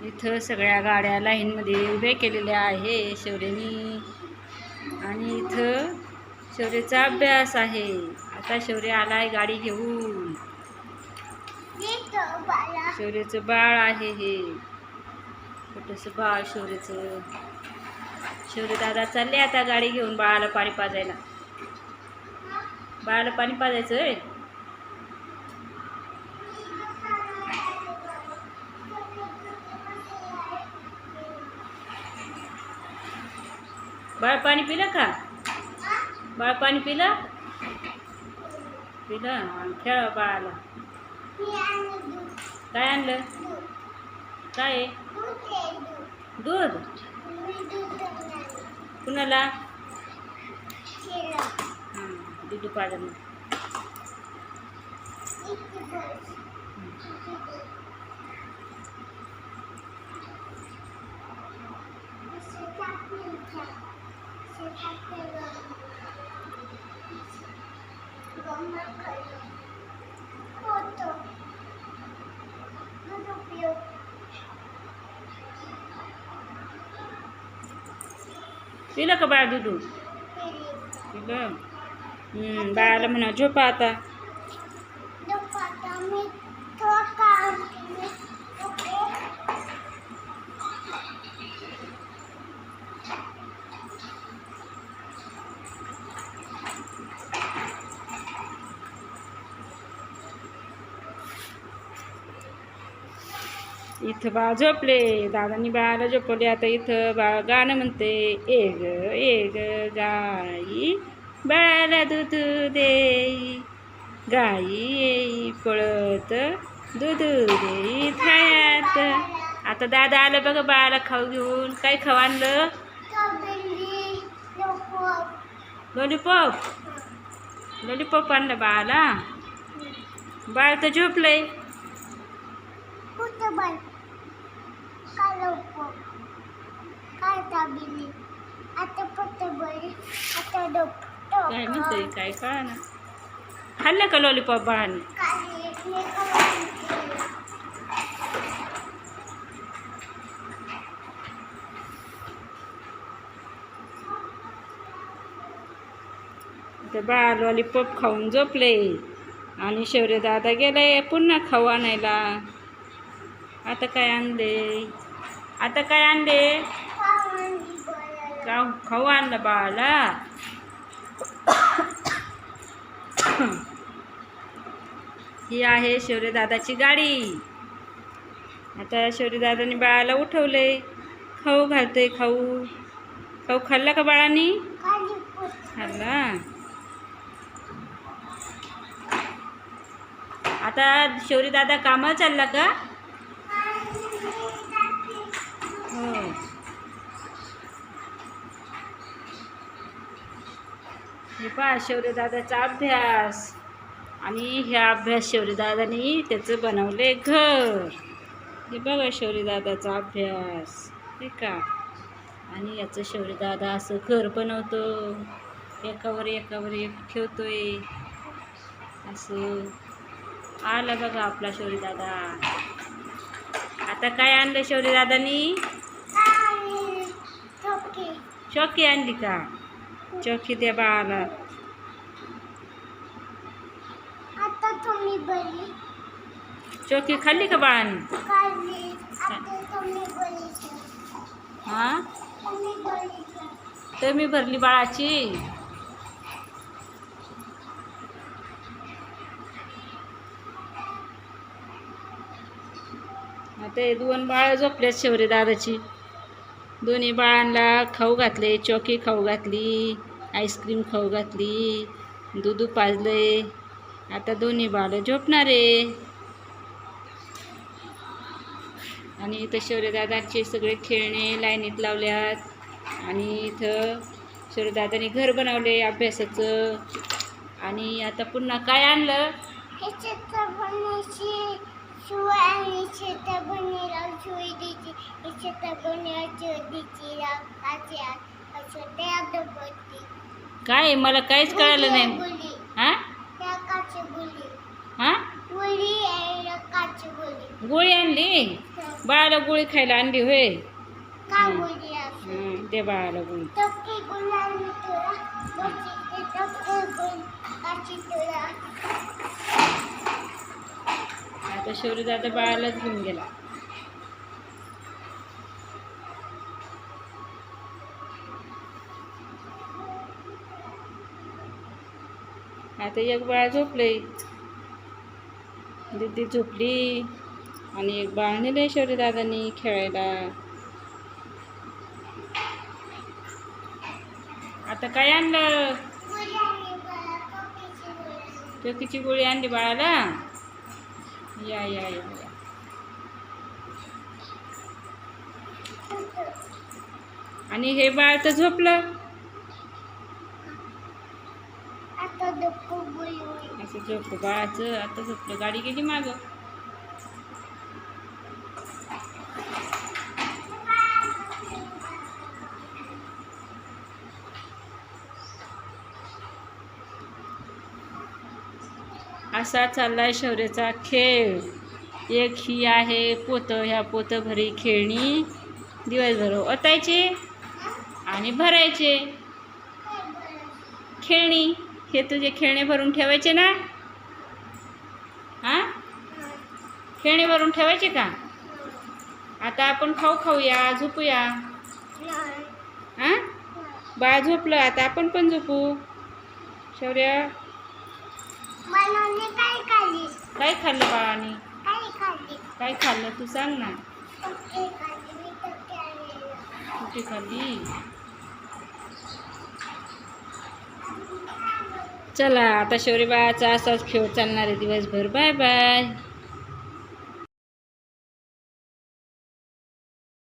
इथं सगळ्या गाड्या लाईनमध्ये उभ्या केलेल्या आहे शौर्यनी आणि इथं शौर्याचा अभ्यास आहे. आता शौर्य आलाय गाडी घेऊन. शौर्याचं बाळ आहे हे. छोटंसं बाळ शौर्याचं शौर्य दादा चालले आता गाडी घेऊन बाळाला पाणी पाजायला. बाळाला पाणी पाजायचं बाळ पाणी पिलं का? बाळ पाणी पिलं? पिलं आणि खेळ बाळाला. काय आणलं? काय आहे? दूध. कुणाला? हां दूध पाजलं पिलं का बाळ दूध पिलं हम्म, बाळाला म्हणा झोपा आता इथं बाळ झोपले दादानी बाळाला झोपवले आता इथं बाळ गाणं म्हणते ए ग ए ग गाई बाळाला दूध देई गाई येई पळत दूध देई थायात आता दादा आलं बघा बाळाला खाऊ घेऊन. काय खाऊ आणलं? लॉलीपॉप. लॉलीपॉप आणलं बाळाला. बाळ तर झोपलंय. काय म्हणतोय काय कळा ना खाल्लं का लॉलीपॉप बाळाने? ते बाळ लॉलीपॉप खाऊन झोपले. आणि शौर्य दादा गेलाय पुन्हा खाऊ आणायला. आता काय आणले? आता काय आणले? खाऊ खाऊ आणलं बाळाला. ही आहे शौर्यदादाची गाडी. आता शौर्यदादाने बाळाला उठवले खाऊ घालते खाऊ. खाऊ खाल्ला का बाळानी? खाल्ला. आता शौर्यदादा कामाला चालला का? हे पहा शौर्यदादाचा अभ्यास. आणि ह्या अभ्यास शौर्यदादानी त्याचं बनवले घर. हे बघा शौर्यदादाचा अभ्यास हे का? आणि याचं शौर्यदादा असं घर बनवतो. एकावर एकावर एक ठेवतोय. असं आला बघा आपला शौर्यदादा आता काय आणलं शौर्यदादानी चौकी आणली का? चौकी द्या बाळाला आता तुम्ही बरी चौकी खाल्ली का बाळाने काढली आता तुम्ही हां? तर मी भरली बाळाची? आता हे दोन बाळं झोपल्यात शौर्य दादाची. दोन्ही बाळांना खाऊ घातले चॉकी खाऊ घातली. आईस्क्रीम खाऊ घातली दूध पाजले आता दोन्ही बाळं झोपणार. आहे आणि इथं शौर्यदादांचे सगळे खेळणे लाईनीत लावल्यात. आणि इथं शौर्यदादांनी घर बनवले अभ्यासाचं. आणि आता पुन्हा काय आणलं? हे काय? मला काहीच कळालं नाही. हां? हां? गोळी आणली? बाळाला गोळी खायला आणली होय. हं, दे बाळाला गोळी. आता शौर्य दादा बाळालाच घेऊन गेला. आता एक बाळ झोपले दीदी झोपली आणि एक बाळ नेले शौर्य दादानी खेळायला. आता काय आणलं? टोकीची चोकीची गोळी आणली बाळाला? या या या या. आणि हे बाळ तर झोपलं आता दुःख बोलू बाळाचं आता झोपलं. गाडी गेली मागं. असा चाललाय शौर्याचा खेळ. एक ही आहे पोतं. ह्या पोतं भरी खेळणी दिवसभर ओतायचे आणि भरायचे. खेळणी हे तुझे खेळणे भरून ठेवायचे ना हां खेळणे भरून ठेवायचे का? आता आपण खाऊ खाऊया झोपूया. हां? बाळ झोपलं आता आपण पण झोपू. शौर्य. काय खाल्ली? बाळाने? काय खाल्ली? तू सांग ना. कुठे खाल्ली? चला आता शौर्य बाळाचा असाच खेळ चालणार आहे दिवसभर. Bye bye.